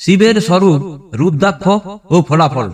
শিবের স্বরূপ রুদ্রাক্ষ ও ফলাফল।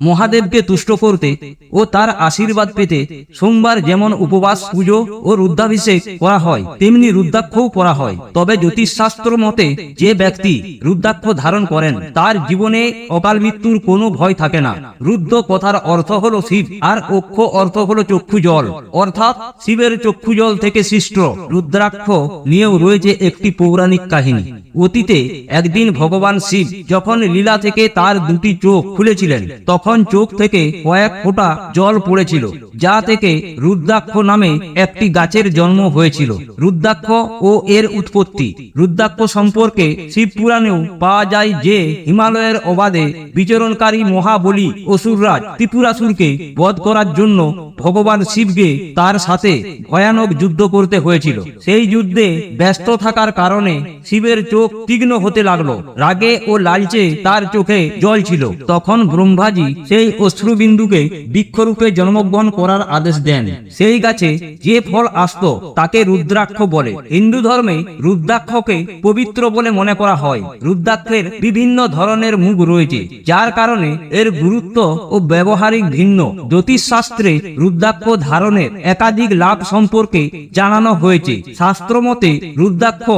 মহাদেবকে তুষ্ট করতে ও তার আশীর্বাদ পেতে সোমবার যেমন উপবাস, পুজো ও রুদ্রাভিষেক করা হয়, তেমনি রুদ্রাক্ষও করা হয়। তবে জ্যোতিষশাস্ত্র মতে যে ব্যক্তি রুদ্রাক্ষ ধারণ করেন, তার জীবনে অকাল মৃত্যুর কোনো ভয় থাকে না। রুদ্র কথার অর্থ হল শিব, আর অক্ষ অর্থ হল চক্ষু জল। অর্থাৎ শিবের চক্ষু জল থেকে সৃষ্ট রুদ্রাক্ষ নিয়েও রয়েছে একটি পৌরাণিক কাহিনী। অতীতে একদিন ভগবান শিব যখন লীলা থেকে তার দুটি চোখ খুলেছিলেন, তখন চোখ থেকে কয়েক ফোঁটা জল পড়েছিল, যা থেকে রুদ্রাক্ষ নামে একটি গাছের জন্ম হয়েছিল। রুদ্রাক্ষ ও এর উৎপত্তি। রুদ্রাক্ষ সম্পর্কে শিব পুরাণেও পাওয়া যায় যে, হিমালয়ের অবাধে বিচরণকারী মহাবলী অসুররাজ ত্রিপুরাসুরকে বধ করার জন্য ভগবান শিবকে তার সাথে ভয়ানক যুদ্ধ করতে হয়েছিল। সেই যুদ্ধে ব্যস্ত থাকার কারণে শিবের চোখ তীক্ষ্ণ হতে লাগল। রাগে ও লালচে তার চোখে জল ছিল। তখন ব্রহ্মাজি সেই অশ্রুবিন্দুকে বৃক্ষরূপে জন্মগ্রহণ করার আদেশ দেন। সেই গাছে যে ফল আসত, তাকে রুদ্রাক্ষ বলে। হিন্দু ধর্মে রুদ্রাক্ষকে পবিত্র বলে মনে করা হয়। রুদ্রাক্ষের বিভিন্ন ধরনের মুখ রয়েছে, যার কারণে এর গুরুত্ব ও ব্যবহারিক ভিন্ন। জ্যোতিষশাস্ত্রে রুদ্রাক্ষ ধারণের একাধিক লাভ সম্পর্কে জানানো হয়েছে। শাস্ত্রমতে রুদ্রাক্ষ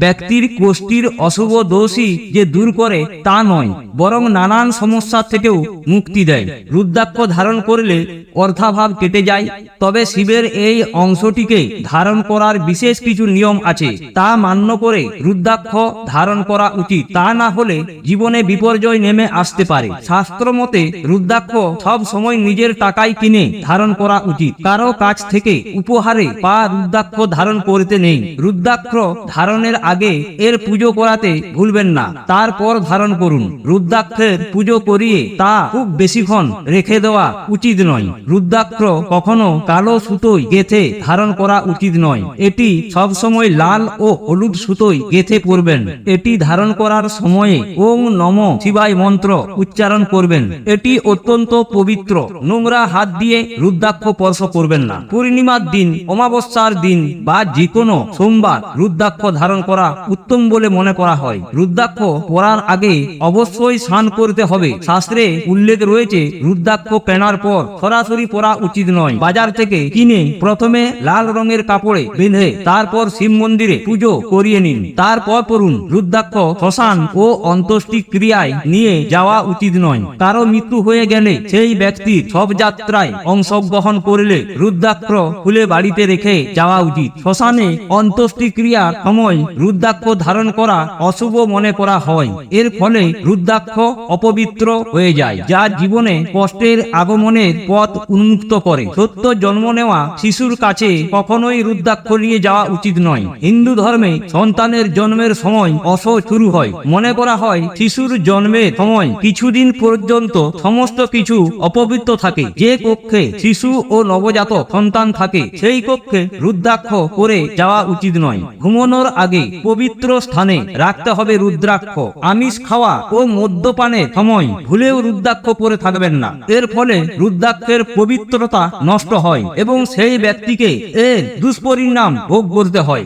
ব্যক্তির কোষ্ঠীর অশুভ দোষী যে দূর করে তা নয়, বরং নানান সমস্যা থেকেও মুক্তি দেয়। রুদ্রাক্ষ ধারণ করলে অর্থাভাব কেটে যায়, তবে শিবের এই অংশটিকে ধারণ করার বিশেষ কিছু নিয়ম আছে, তা মান্য করে রুদ্রাক্ষ ধারণ করা উচিত। তা না হলে জীবনে বিপর্যয় নেমে আসতে পারে। শাস্ত্র মতে, রুদ্রাক্ষ সব সময় নিজের টাকায় কিনে ধারণ করা উচিত। কারও কাছ থেকে উপহারে পা রুদ্রাক্ষ ধারণ করতে নেই। রুদ্রাক্ষ ধারণের আগে এর পুজো করাতে ভুলবেন না। তারপর ধারণ করুন। রুদ্রাক্ষের পুজো করিয়ে তা খুব বেশিক্ষণ রেখে দেওয়া উচিত নয়। রুদ্রাক্ষ কখনো কালো সুতোয় গেথে ধারণ করা উচিত নয়। এটি সব সময় লাল ও হলুদ সুতোয় গেথে পরবেন। এটি ধারণ করার সময়ে ওম নম শিবায় মন্ত্র উচ্চারণ করবেন। এটি অত্যন্ত পবিত্র। নোংরা হাত দিয়ে রুদ্রাক্ষ স্পর্শ করবেন না। পূর্ণিমার দিন, অমাবস্যার দিন বা যে কোনো সোমবার রুদ্রাক্ষ ধারণ করা উত্তম বলে মনে করা হয়। রুদ্রাক্ষ পরার আগে অবশ্যই স্নান করতে হবে। শাস্ত্রে উল্লেখ রয়েছে, রুদ্রাক্ষ কেনার পর সরাসরি পরা উচিত নয়। বাজার থেকে কিনে প্রথমে লাল রঙের কাপড়ে বেঁধে তারপর শিব মন্দিরে পুজো করিয়ে নিন। তারপর পড়ুন। রুদ্রাক্ষ শ্মশান ও অন্ত্যেষ্টি ক্রিয়ায় নিয়ে যাওয়া উচিত নয়। কারও মৃত্যু হয়ে গেলে সেই ব্যক্তির সব যাত্রায় অংশগ্রহণ করলে রুদ্রাক্ষ খুলে বাড়িতে রেখে যাওয়া উচিত। শ্মশানে অন্ত্যেষ্টি ক্রিয়ার সময় রুদ্রাক্ষ ধারণ করা অশুভ মনে করা হয়। এর ফলে রুদ্রাক্ষ অপবিত্র হয়ে যায়, যা জীবনে কষ্টের আগমনের পথ উন্মুক্ত করে। সত্য জন্ম নেওয়া শিশুর কাছে কখনোই রুদ্রাক্ষ নিয়ে যাওয়া উচিত নয়। হিন্দু ধর্মে সন্তানের জন্মের সময় অস শুরু হয়। মনে করা হয়, শিশুর জন্মের সময় কিছুদিন পর্যন্ত সমস্ত কিছু অপবিত্র থাকে। যে কক্ষে শিশু ও নবজাতক সন্তান থাকে, সেই কক্ষে রুদ্রাক্ষ করে যাওয়া উচিত নয়। ঘুমানোর আগে পবিত্র স্থানে রাখতে হবে রুদ্রাক্ষ, আমিষ খাওয়া ও মদ্যপানের সময়। ভুলেও রুদ্রাক্ষ পরে থাকবেন না। এর ফলে রুদ্রাক্ষের পবিত্রতা নষ্ট হয় এবং সেই ব্যক্তিকে এর দুষ্পরিণাম ভোগ করতে হয়।